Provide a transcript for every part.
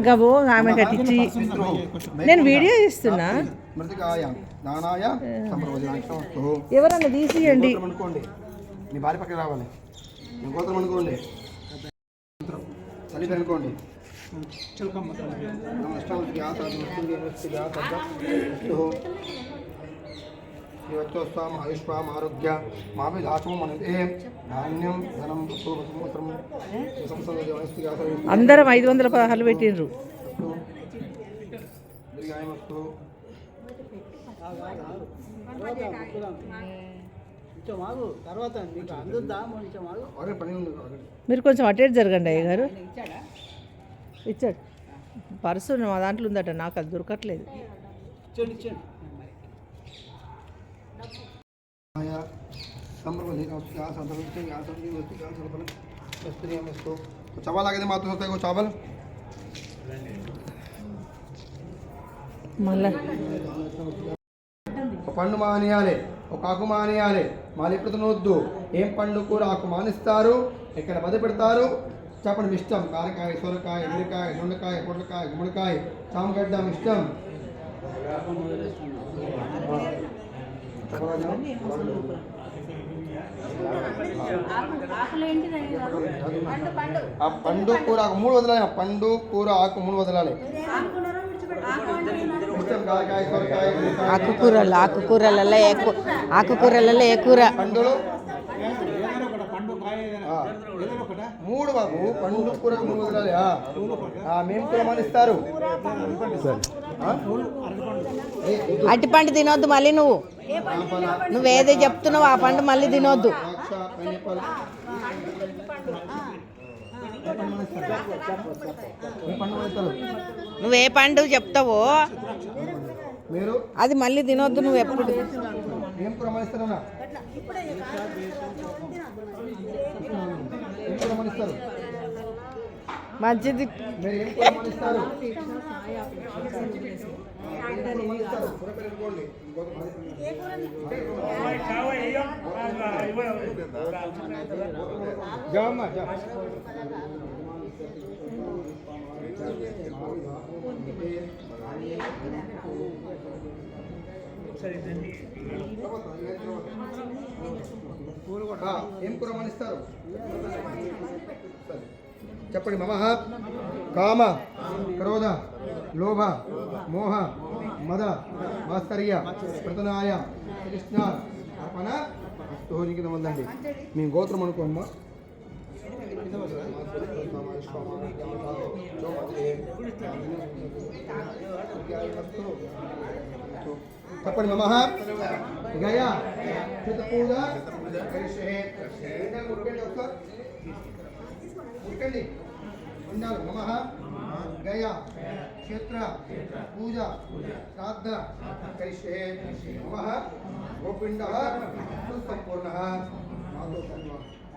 గబో ఆమె కట్టించి నేను వీడియో ఇస్తున్నా ఎవరన్నా తీసియండి. మీ భార్య పక్కన రావాలి. మీ గోత్రం అనుకోండి. తల్లి పేరు అనుకోండి. శ్రీవత్సోత్సాం ఆయుష్మాం ఆరోగ్య మాపి దాచము మనదే ధాన్యం ధనం సంవత్సరం అందరం ఐదు వందల పదహారు పెట్టిండ్రు. మీరు కొంచెం అటు ఇటు జరగండి అయ్య గారు. ఇచ్చాడు. పర్సు మా దాంట్లో ఉందట నాకు అది దొరకట్లేదు. ఇచ్చండి ఇచ్చండి आया संप्रति का क्या संतुष्टि क्या संतुष्टि वस्तु क्या संपन्न वस्तु वस्तु तो चावल आगे मात्र होता है को चावल మళ్ళా ఒక పండు మానేయాలి ఒక ఆకు మానేయాలి మాలి ఎప్పుడు తినవద్దు ఏం పండు కూర ఆకు మానిస్తారు ఎక్కడ బది పెడతారు చెప్పండి మీ ఇష్టం కారకాయ సొరకాయ ఎదురుకాయ దొండకాయ పొట్లకాయ గుమ్మడికాయ చామగడ్డ మీ ఇష్టం ఆ పండు కూర ఆకు మూడు వదలాలి పండు కూర ఆకు మూడు వదలాలి. ఆకుకూరలు ఆకుకూరలలో ఏ కూ- ఆకుకూరలలో ఏ కూర? పండులు? మూడు బాబు పండు కూర మూడు వదలాలి మేము కూర మనిస్తారు అట్టిపండు తినొద్దు మళ్ళీ నువ్వు. నువ్వేదో చెప్తున్నావు ఆ పండు మళ్ళీ తినొద్దు. నువ్వే పండు చెప్తావో మీరు? అది మళ్ళీ తినొద్దు నువ్వు ఎప్పుడు. ఏం కూర మనిస్తారన్నా ఏం కూర మనిస్తారు మంచిది ఏం కూర మనిస్తారు చెప్పండి మమ కామ క్రోధ లోభ మోహ మద మాస్తర్య ప్రతనాయ కృష్ణ అర్పణ స్తోనికి ఉందండి. మీ గోత్రం అనుకోమ్మా చెప్పండి మమ గయా పూజ ఉరకండి ఉండాలి మమ గయ క్షేత్ర పూజ శ్రాద్ధ కరిష్యే మమ గోపిండ సంపూర్ణ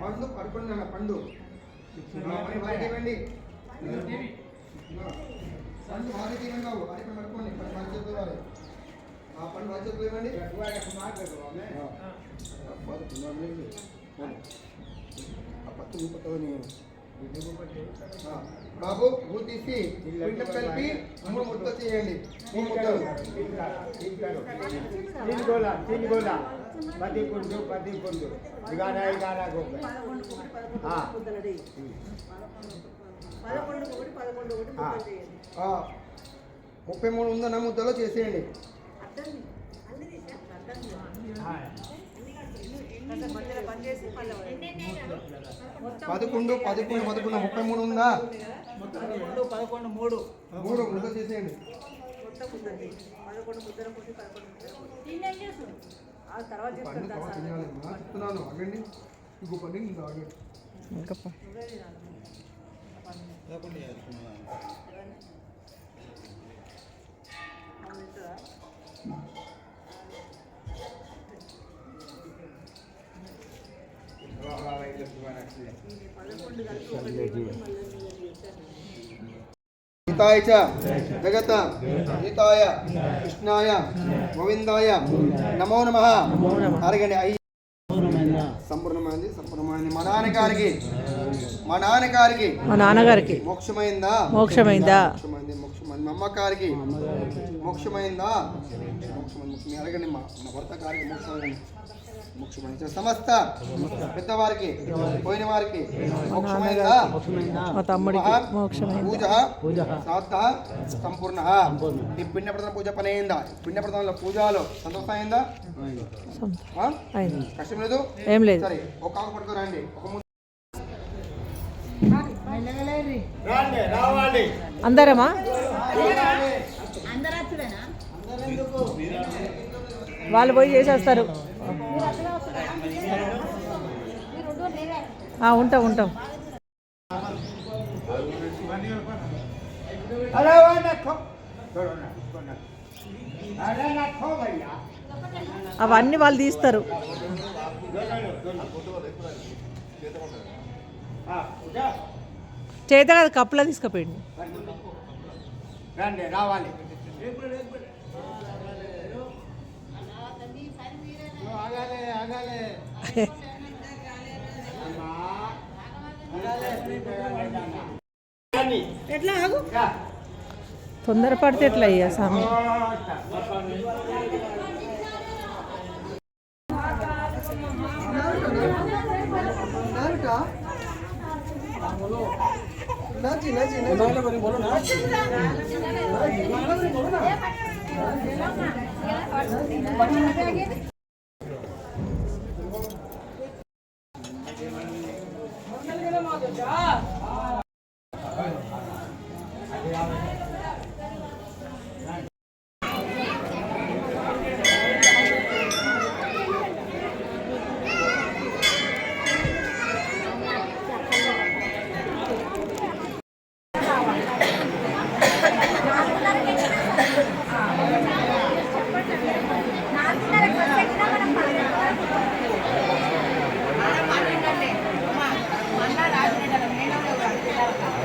పండు పడుకున్న పండు మరి వారికి ఇవ్వండి పండు వారికి ఇవ్వండి బాబు వారికి పడుకోండి పది చేతులు ఇవ్వాలి ఆ పండు వారి చేతులు ఇవ్వండి ఆ. ఆ పత్తు పత్తు నేను బాబు ఊ తీసి పిండం కలిపి మూడు ముద్దలు చేయండి మూడు ముద్దలు तीन गोला तीन गोला पति कुंडू पति कुंडू ग्यारह ग्यारह गो हाँ ఆ, ఆ, ముప్పై మూడు ఉందన్న ముద్దలో చేసేయండి పదకొండు పదకొండు పదకొండు ముప్పై మూడు ఉందా? రెండు పదకొండు మూడు. మూడు ముద్ద చేసేయండి ఇంకో గీతాయ జగత గీతాయ కృష్ణాయ గోవిందాయ నమో నమ అరగని అయ్యి సంపూర్ణమైంది సంపూర్ణమైంది మా నాన్నగారికి మా నాన్నగారికి మా నాన్నగారికి మోక్షమైందా? మోక్షమైందా? మోక్షమైంది మా అమ్మగారికి మోక్షమైందా? మోక్షమైంది. అరగండి మా భర్త గారికి మోక్షమైంది. మోక్షమైంది సమస్త పెద్దవారికి పోయిన వారికి మోక్షమైందా? మా తమ్ముడికి మహా మోక్షమైంది? పూజ సంపూర్ణ. ఈ పిండ ప్రధాన పూజ పని అయిందా పిండ ప్రధానంలో పూజలో సంతోషం అయిందా. కష్టం లేదు? ఏం లేదు. సరే ఒక ఆకు పట్టుకురండి ఒక ముందు. రాండి రావాలి. అందరమా? వాళ్ళు పోయి చేసేస్తారు ఆ, ఉంటాం ఉంటాం అవన్నీ వాళ్ళు తీస్తారు చేత కాదు కప్పులా తీసుకుపోయింది రండి రావాలి ఆగాలి ఆగాలి ఎట్లా ఆగు తొందరపడితే ఎట్లా అయ్యా స్వామి 자.